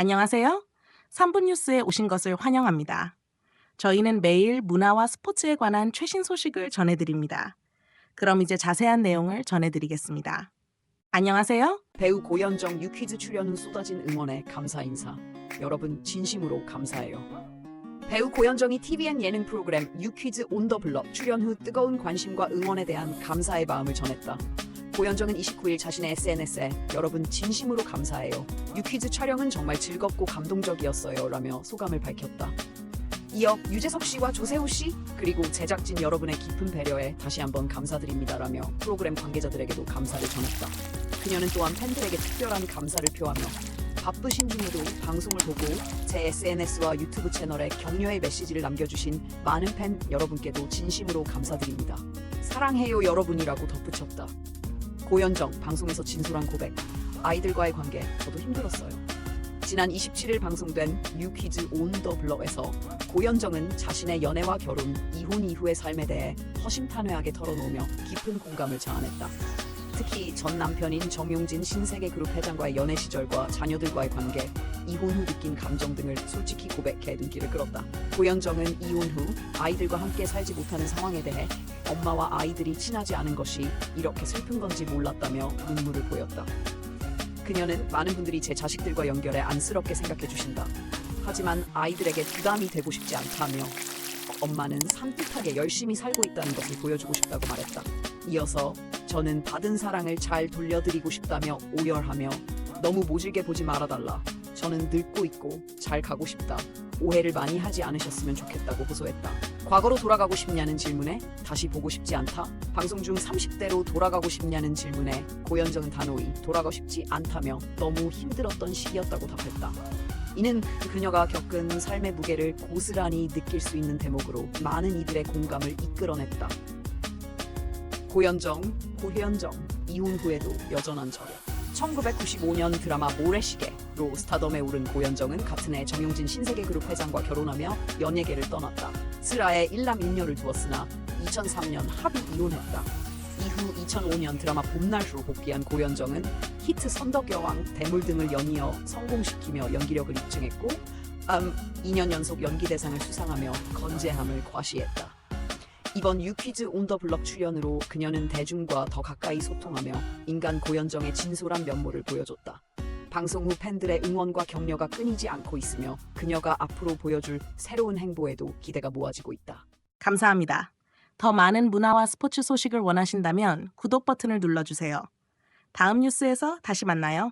안녕하세요. 3분 뉴스에 오신 것을 환영합니다. 저희는 매일 문화와 스포츠에 관한 최신 소식을 전해드립니다. 그럼 이제 자세한 내용을 전해드리겠습니다. 안녕하세요. 배우 고현정 유퀴즈 출연 후 쏟아진 응원에 감사 인사. 여러분 진심으로 감사해요. 배우 고현정이 TVN 예능 프로그램 유퀴즈 온 더 블럭 출연 후 뜨거운 관심과 응원에 대한 감사의 마음을 전했다. 고현정은 29일 자신의 SNS에 여러분 진심으로 감사해요. 유퀴즈 촬영은 정말 즐겁고 감동적이었어요. 라며 소감을 밝혔다. 이어 유재석 씨와 조세호 씨 그리고 제작진 여러분의 깊은 배려에 다시 한번 감사드립니다라며 프로그램 관계자들에게도 감사를 전했다. 그녀는 또한 팬들에게 특별한 감사를 표하며 바쁘신 중에도 방송을 보고 제 SNS와 유튜브 채널에 격려의 메시지를 남겨주신 많은 팬 여러분께도 진심으로 감사드립니다. 사랑해요 여러분이라고 덧붙였다. 고현정 방송에서 진솔한 고백 아이들과의 관계 저도 힘들었어요. 지난 27일 방송된 뉴퀴즈 온 더 블럭에서 고현정은 자신의 연애와 결혼, 이혼 이후의 삶에 대해 허심탄회하게 털어놓으며 깊은 공감을 자아냈다. 특히 전 남편인 정용진 신세계 그룹 회장과의 연애 시절과 자녀들과의 관계, 이혼 후 느낀 감정 등을 솔직히 고백해 눈길을 끌었다. 고현정은 이혼 후 아이들과 함께 살지 못하는 상황에 대해 엄마와 아이들이 친하지 않은 것이 이렇게 슬픈 건지 몰랐다며 눈물을 보였다. 그녀는 많은 분들이 제 자식들과 연결해 안쓰럽게 생각해 주신다. 하지만 아이들에게 부담이 되고 싶지 않다며 엄마는 산뜻하게 열심히 살고 있다는 것을 보여주고 싶다고 말했다. 이어서 저는 받은 사랑을 잘 돌려드리고 싶다며 오열하며 너무 모질게 보지 말아달라. 저는 늙고 있고 잘 가고 싶다. 오해를 많이 하지 않으셨으면 좋겠다고 호소했다. 과거로 돌아가고 싶냐는 질문에 다시 보고 싶지 않다. 방송 중 30대로 돌아가고 싶냐는 질문에 고현정은 단호히 돌아가고 싶지 않다며 너무 힘들었던 시기였다고 답했다. 이는 그녀가 겪은 삶의 무게를 고스란히 느낄 수 있는 대목으로 많은 이들의 공감을 이끌어냈다. 고현정, 고현정, 이혼 후에도 여전한 저력. 1995년 드라마 모래시계로 스타덤에 오른 고현정은 같은 해 정용진 신세계 그룹 회장과 결혼하며 연예계를 떠났다. 슬아에 일남 일녀를 두었으나 2003년 합의 이혼했다. 이후 2005년 드라마 봄날쇼로 복귀한 고현정은 히트 선덕여왕, 대물 등을 연이어 성공시키며 연기력을 입증했고 음, 2년 연속 연기대상을 수상하며 건재함을 과시했다. 이번 유퀴즈 온 더 블럭 출연으로 그녀는 대중과 더 가까이 소통하며 인간 고현정의 진솔한 면모를 보여줬다. 방송 후 팬들의 응원과 격려가 끊이지 않고 있으며 그녀가 앞으로 보여줄 새로운 행보에도 기대가 모아지고 있다. 감사합니다. 더 많은 문화와 스포츠 소식을 원하신다면 구독 버튼을 눌러주세요. 다음 뉴스에서 다시 만나요.